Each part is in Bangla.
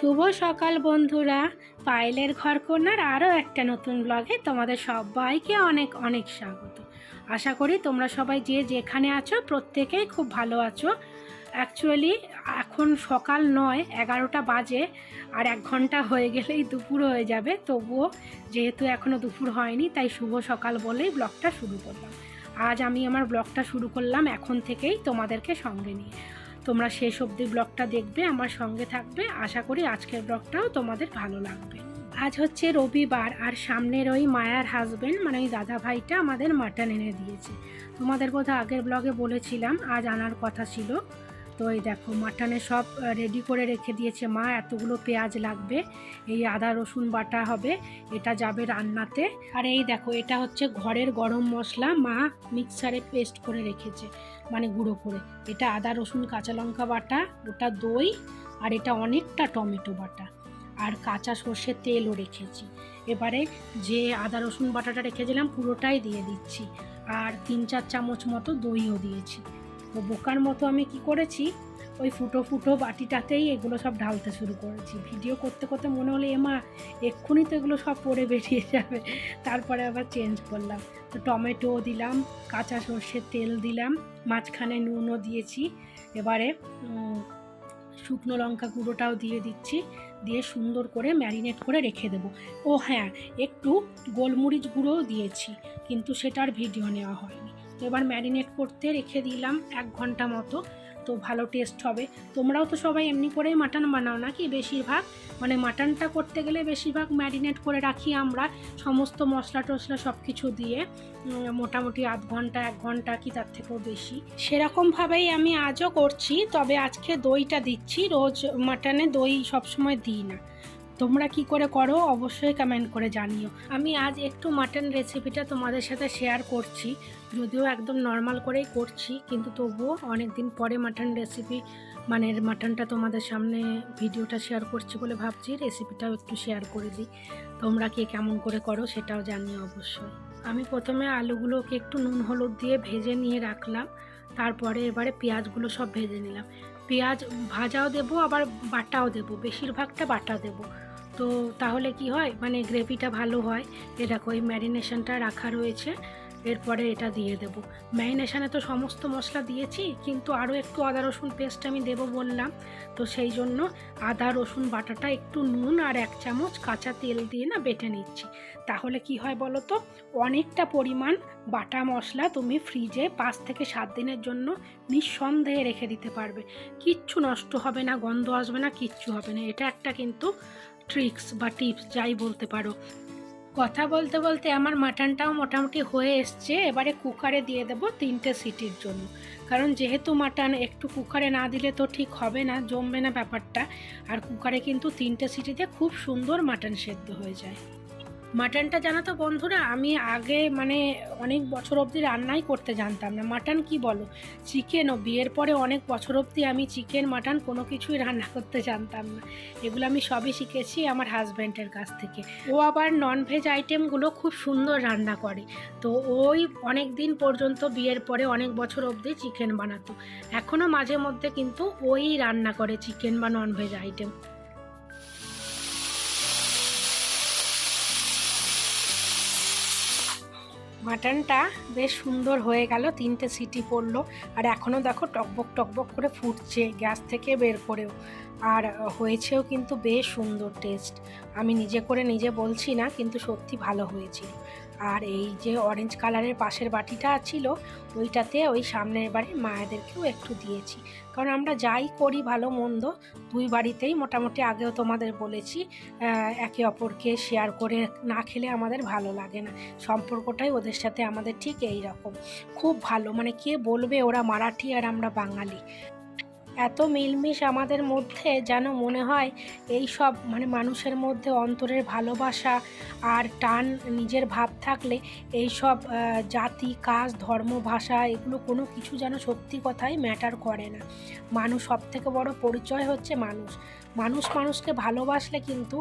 শুভ সকাল বন্ধুরা। পায়েলের ঘর কন্যার আরও একটা নতুন ব্লগে তোমাদের সবাইকে অনেক অনেক স্বাগত। আশা করি তোমরা সবাই যে যেখানে আছো প্রত্যেকেই খুব ভালো আছো। অ্যাকচুয়ালি এখন সকাল নয়, এগারোটা বাজে আর এক ঘণ্টা হয়ে গেলেই দুপুর হয়ে যাবে। তবুও যেহেতু এখনও দুপুর হয়নি, তাই শুভ সকাল বলেই ব্লগটা শুরু করলাম। আজ আমি আমার ব্লগটা শুরু করলাম এখন থেকেই তোমাদেরকে সঙ্গে নিয়ে। তোমরা শেষ অবধি ব্লগটা দেখবে, আমার সঙ্গে থাকবে। আশা করি আজকের ব্লগটাও তোমাদের ভালো লাগবে। আজ হচ্ছে রবিবার, আর সামনের ওই মায়ার হাজব্যান্ড মানে ওই দাদা ভাইটা আমাদের মাটন এনে দিয়েছে। তোমাদের বোধহয় আগের ব্লগে বলেছিলাম, আজ আনার কথা ছিল। তো এই দেখো মাটনে সব রেডি করে রেখে দিয়েছে মা, এতগুলো পেঁয়াজ লাগবে, এই আদা, রসুন বাটা হবে, এটা যাবে রান্নাতে। আর এই দেখো, এটা হচ্ছে ঘরের গরম মশলা, মা মিক্সারে পেস্ট করে রেখেছে মানে গুঁড়ো করে। এটা আদা, রসুন, কাঁচা লঙ্কা বাটা, ওটা দই, আর এটা অনেকটা টমেটো বাটা। আর কাঁচা সর্ষের তেলও রেখেছি। এবারে যে আদা, রসুন বাটাটা রেখেছিলাম, পুরোটাই দিয়ে দিচ্ছি। আর তিন চার চামচ মতো দইও দিয়েছি। বোকার মতো আমি কি করেছি? ওই ফুটো ফুটো বাটিটাতেই এগুলো সব ঢালতে শুরু করেছি। ভিডিও করতে করতে মনে হলো এমা এক্ষুনি তো এগুলো সব পড়ে বেরিয়ে যাবে। তারপরে আবার চেঞ্জ করলাম। তো টমেটো দিলাম, কাঁচা সর্ষের তেল দিলাম, মাঝখানে নুনও দিয়েছি। এবারে শুকনো লঙ্কা গুঁড়োটাও দিয়ে দিচ্ছি। দিয়ে সুন্দর করে ম্যারিনেট করে রেখে দেবো। ও হ্যাঁ একটু গোলমরিচ গুঁড়োও দিয়েছি, কিন্তু সেটার ভিডিও নেওয়া হয়নি। এবার ম্যারিনেট করতে রেখে দিলাম এক ঘণ্টা মতো, তো ভালো টেস্ট হবে। তোমরাও তো সবাই এমনি করেই মাটন বানাও নাকি বেশিরভাগ? মানে মাটনটা করতে গেলে বেশিরভাগ ম্যারিনেট করে রাখি আমরা, সমস্ত মশলা টশলা সব কিছু দিয়ে মোটামুটি আধ ঘণ্টা, এক ঘণ্টা কি তার থেকেও বেশি। সেরকমভাবেই আমি আজও করছি, তবে আজকে দইটা দিচ্ছি, রোজ মাটনে দই সবসময় দিই না। তোমরা কি করে করো অবশ্যই কমেন্ট করে জানিও। আমি আজ একটু মাটন রেসিপিটা তোমাদের সাথে শেয়ার করছি। যদিও একদম নর্মাল করেই করছি, কিন্তু তবুও অনেক দিন পরে মাটন রেসিপি মানে মাটনটা তোমাদের সামনে ভিডিওটা শেয়ার করছি বলে ভাবছি রেসিপিটাও একটু শেয়ার করে দিই। তোমরা কে কেমন করে করো সেটাও জানিও অবশ্যই। আমি প্রথমে আলুগুলোকে একটু নুন হলুদ দিয়ে ভেজে নিয়ে রাখলাম, তারপরে এবারে পেঁয়াজগুলো সব ভেজে নিলাম। পেঁয়াজ ভাজাও দেবো, আবার বাটাও দেবো, বেশিরভাগটা বাটা দেবো। তো তাহলে কি হয় মানে গ্রেভিটা ভালো হয়। এ দেখো, এই ম্যারিনেশনটা রাখা রয়েছে। এরপরে এটা দিয়ে দেব। ম্যারিনেশানে তো সমস্ত মশলা দিয়েছি, কিন্তু আরও একটু আদা, রসুন পেস্ট আমি দেবো বললাম। তো সেই জন্য আদা, রসুন বাটাটা একটু নুন আর এক চামচ কাঁচা তেল দিয়ে না বেটে নিচ্ছি। তাহলে কি হয় বলো তো? অনেকটা পরিমাণ বাটা মশলা তুমি ফ্রিজে পাঁচ থেকে সাত দিনের জন্য নিঃসন্দেহে রেখে দিতে পারবে। কিচ্ছু নষ্ট হবে না, গন্ধ আসবে না, কিচ্ছু হবে না। এটা একটা কিন্তু ট্রিক্স বা টিপস যাই বলতে পারো। কথা বলতে বলতে আমার মাটনটাও মোটামুটি হয়ে এসছে। এবারে কুকারে দিয়ে দেব তিনটে সিটির জন্য। কারণ যেহেতু মাটন একটু কুকারে না দিলে তো ঠিক হবে না, জমবে না ব্যাপারটা। আর কুকারে কিন্তু তিনটে সিটিতে খুব সুন্দর মাটন সেদ্ধ হয়ে যায়। মাটনটা জানো তো বন্ধুরা, আমি আগে মানে অনেক বছর অবধি রান্নাই করতে জানতাম না। মাটন কি বলো? চিকেনও বিয়ের পরে অনেক বছর অবধি আমি চিকেন মাটন কোনো কিছুই রান্না করতে জানতাম না। এগুলো আমি সবই শিখেছি আমার হাজব্যান্ডের কাছ থেকে। ও আবার ননভেজ আইটেমগুলো খুব সুন্দর রান্না করে। তো ওই অনেক দিন পর্যন্ত বিয়ের পরে অনেক বছর অবধি চিকেন বানাতো। এখনও মাঝে মধ্যে কিন্তু ওই রান্না করে চিকেন বা ননভেজ আইটেম মাটনটা বেশ সুন্দর হয়ে গেল, তিনটে সিটি পড়ল। আর এখনও দেখো টকবক টকবক করে ফুটছে, গ্যাস থেকে বের করেও। আর হয়েছেও কিন্তু বেশ সুন্দর টেস্ট। আমি নিজে করে নিজে বলছি না, কিন্তু সত্যি ভালো হয়েছিল। আর এই যে অরেঞ্জ কালারের পাশের বাটিটা ছিল, ওইটাতে ওই সামনের বাড়ির মায়েদেরকেও একটু দিয়েছি। কারণ আমরা যাই করি ভালো মন্দ, দুই বাড়িতেই মোটামুটি আগেও তোমাদের বলেছি একে অপরকে শেয়ার করে না খেলে আমাদের ভালো লাগে না। সম্পর্কটাই ওদের সাথে আমাদের ঠিক এই রকম। খুব ভালো মানে কে বলবে ওরা মারাঠি আর আমরা বাঙালি। এত মিলমিশ আমাদের মধ্যে যেন মনে হয় এই সব মানে মানুষের মধ্যে অন্তরের ভালোবাসা আর টান নিজের ভাব থাকলে এই সব জাতি, কাজ, ধর্ম, ভাষা এগুলো কোনো কিছু যেন সত্যি কথাই ম্যাটার করে না। মানুষ সব থেকে বড় পরিচয় হচ্ছে মানুষ। মানুষ মানুষকে ভালোবাসলে কিন্তু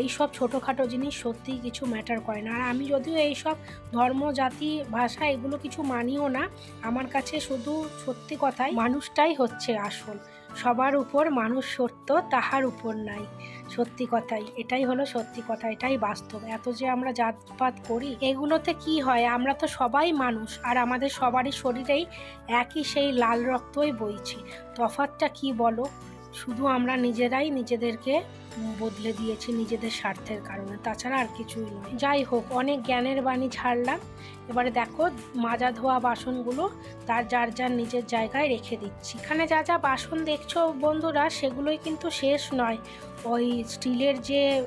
এই সব ছোটোখাটো জিনিস সত্যিই কিছু ম্যাটার করে না। আর আমি যদিও এই সব ধর্ম, জাতি, ভাষা এগুলো কিছু মানিও না, আমার কাছে শুধু সত্যি কথাই মানুষটাই হচ্ছে আসল। সবার উপর মানুষ সত্য, তাহার উপর নাই। সত্যি কথাই, এটাই হলো সত্যি কথা, এটাই বাস্তব। এত যে আমরা জাতপাত করি, এগুলোতে কি হয়? আমরা তো সবাই মানুষ, আর আমাদের সবারই শরীরেই একই সেই লাল রক্তই বইছে। তফাতটা কি বলো? শুধু আমরা নিজেরাই নিজেদেরকে বদলে দিয়েছি নিজেদের স্বার্থের কারণে। তাছাড়া আর কিছুই নয়। যাই হোক, অনেক জ্ঞানের বাণী ছাড়লাম। এবারে দেখো, মাজা ধোয়া বাসনগুলো তার, যার যার নিজের জায়গায় রেখে দিচ্ছি। এখানে যা যা বাসন দেখছ বন্ধুরা, সেগুলোই কিন্তু শেষ নয়। ওই স্টিলের যে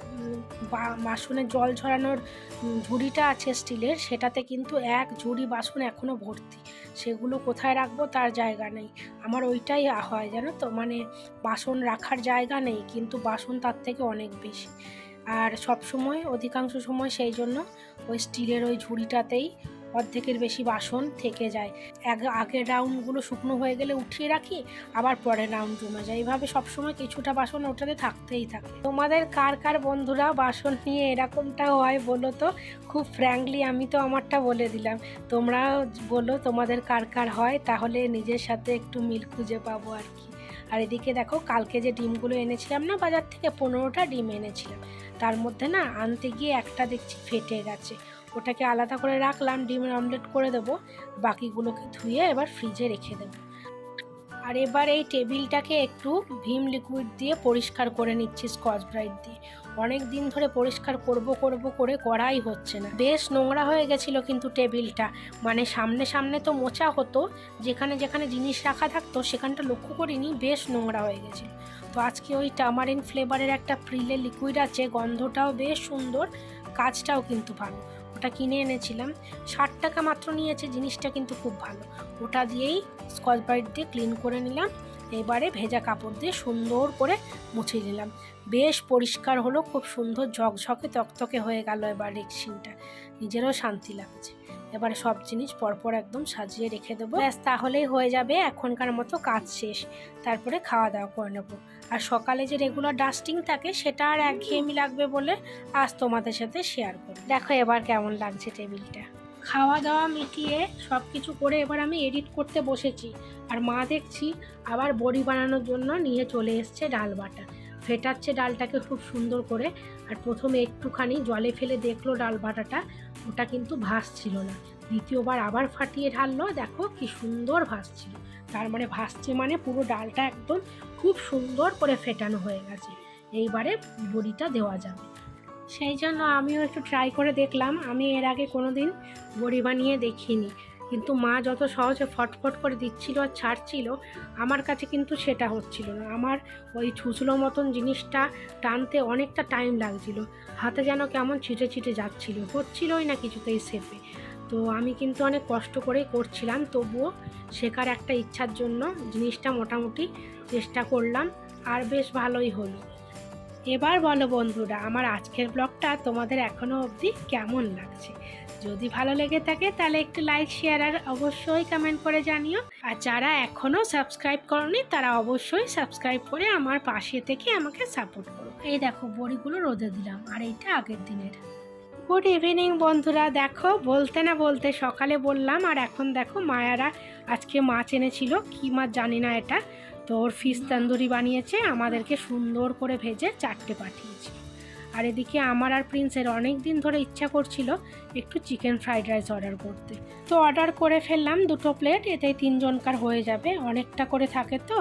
বাসনে জল ঝরানোর ঝুড়িটা আছে স্টিলের, সেটাতে কিন্তু এক ঝুড়ি বাসন এখনও ভর্তি। সেগুলো কোথায় রাখব তার জায়গা নেই। আমার ওইটাই হয়, জানো তো? মানে বাসন রাখার জায়গা নেই, কিন্তু বাসন তার থেকে অনেক বেশি। আর সব সময় অধিকাংশ সময় সেই জন্য ওই স্টিলের ওই ঝুড়িটাতেই অর্ধেকের বেশি বাসন থেকে যায়। আগে- আগের রাউন্ডগুলো শুকনো হয়ে গেলে উঠিয়ে রাখি, আবার পরের রাউন্ড জমে যায়। এইভাবে সবসময় কিছুটা বাসন ওটাতে থাকতেই থাকে। তোমাদের কার কার বন্ধুরা বাসন নিয়ে এরকমটা হয় বলো তো? খুব ফ্র্যাঙ্কলি আমি তো আমারটা বলে দিলাম। তোমরাও বলো তোমাদের কার কার হয়, তাহলে নিজের সাথে একটু মিল খুঁজে পাবো আর কি। আর এদিকে দেখো, কালকে যে ডিমগুলো এনেছিলাম না, বাজার থেকে পনেরোটা ডিম এনেছিলাম। তার মধ্যে না, আনতে গিয়ে একটা দেখছি ফেটে গেছে। ওটাকে আলাদা করে রাখলাম ডিমের অমলেট করে দেবো। বাকিগুলোকে ধুয়ে এবার ফ্রিজে রেখে দেবো। আর এবার এই টেবিলটাকে একটু ভিম লিকুইড দিয়ে পরিষ্কার করে নিচ্ছি স্কচ ব্রাইট দিয়ে। অনেক দিন ধরে পরিষ্কার করব করব করে করাই হচ্ছে না। বেশ নোংরা হয়ে গেছিল কিন্তু টেবিলটা। মানে সামনে সামনে তো মোচা হতো, যেখানে যেখানে জিনিস রাখা থাকতো, সেখানটা লক্ষ্য করিনি, বেশ নোংরা হয়ে গেছিল। তো আজকে ওই টামারিন ফ্লেভারের একটা প্রিলে লিকুইড আছে, গন্ধটাও বেশ সুন্দর, কাজটাও কিন্তু ভালো। ওটা কিনে এনেছিলাম। ষাট টাকা মাত্র নিয়েছে, জিনিসটা কিন্তু খুব ভালো। ওটা দিয়েই স্কচ ব্রাইট দিয়ে ক্লিন করে নিলাম। এবারে ভেজা কাপড় দিয়ে সুন্দর করে মুছে নিলাম। বেশ পরিষ্কার হলো, খুব সুন্দর ঝকঝকে তকতকে হয়ে গেল এবার রেক্সিনটা নিজেরও শান্তি লাগছে। এবারে সব জিনিস পরপর একদম সাজিয়ে রেখে দেবো। ব্যাস, তাহলেই হয়ে যাবে, এখনকার মতো কাজ শেষ। তারপরে খাওয়া দাওয়া করে নেব। আর সকালে যে রেগুলার ডাস্টিং থাকে, সেটা আর একঘেয়েমি লাগবে বলে আজ তোমাদের সাথে শেয়ার করি। দেখো এবার কেমন লাগছে টেবিলটা। খাওয়া দাওয়া মিটিয়ে সব কিছু করে এবার আমি এডিট করতে বসেছি। আর মা দেখছি আবার বড়ি বানানোর জন্য নিয়ে চলে এসছে ডাল বাটা। ফেটাচ্ছে ডালটাকে খুব সুন্দর করে। আর প্রথমে একটুখানি জলে ফেলে দেখল ডাল বাটাটা, ওটা কিন্তু ভাসছিল না। দ্বিতীয়বার আবার ফাটিয়ে ঢাললো, দেখো কি সুন্দর ভাসছিল। তার মানে ভাসছে মানে পুরো ডালটা একদম খুব সুন্দর করে ফেটানো হয়ে গেছে। এইবারে বড়িটা দেওয়া যাবে। সেই জন্য আমিও একটু ট্রাই করে দেখলাম। আমি এর আগে কোনো দিন বড়ি বানিয়ে দেখিনি। কিন্তু মা যত সহজে ফটফট করে দিচ্ছিল আর ছাড়ছিল, আমার কাছে কিন্তু সেটা হচ্ছিল না। আমার ওই ছুচলো মতন জিনিসটা টানতে অনেকটা টাইম লাগছিল। হাতে যেন কেমন ছিটে ছিটে যাচ্ছিল। হচ্ছিলই না কিছুতেই সেপে তো আমি কিন্তু অনেক কষ্ট করেই করছিলাম। তবুও শেখার একটা ইচ্ছার জন্য জিনিসটা মোটামুটি চেষ্টা করলাম। আর বেশ ভালোই হলো। এবার বলো বন্ধুরা, আমার আজকের ব্লগটা তোমাদের এখনও অবধি কেমন লাগছে? যদি ভালো লেগে থাকে তাহলে একটু লাইক, শেয়ার আর অবশ্যই কমেন্ট করে জানিও। আর যারা এখনও সাবস্ক্রাইব করনি তারা অবশ্যই সাবস্ক্রাইব করে আমার পাশে থেকে আমাকে সাপোর্ট করো। এই দেখো, বড়িগুলো রোদে দিলাম, আর এইটা আগের দিনের। গুড ইভিনিং বন্ধুরা, দেখো, বলতে না বলতে সকালে বললাম, আর এখন দেখো মায়ারা আজকে মাছ এনেছিল, কী মাছ জানি না এটা। তো ওর ফিশ তন্দুরি বানিয়েছে, আমাদেরকে সুন্দর করে ভেজে চারটে পাঠিয়েছে। আর এদিকে আমার আর প্রিন্সের অনেক দিন ধরে ইচ্ছা করছিল একটু চিকেন ফ্রাইড রাইস অর্ডার করতে। তো অর্ডার করে ফেললাম দুটো প্লেট, এতেই তিনজনকার হয়ে যাবে, অনেকটা করে থাকে তো।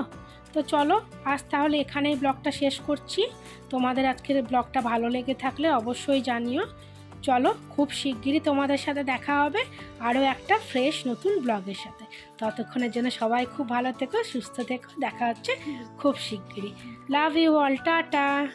তো চলো, আজ তাহলে এখানেই ব্লগটা শেষ করছি। তোমাদের আজকের ব্লগটা ভালো লেগে থাকলে অবশ্যই জানিও। চলো খুব শিগগিরই তোমাদের সাথে দেখা হবে আরও একটা ফ্রেশ নতুন ব্লগের সাথে। ততক্ষণের জন্য সবাই খুব ভালো থেকো, সুস্থ থেকো, দেখা হচ্ছে খুব শিগগিরই। Love you all tata.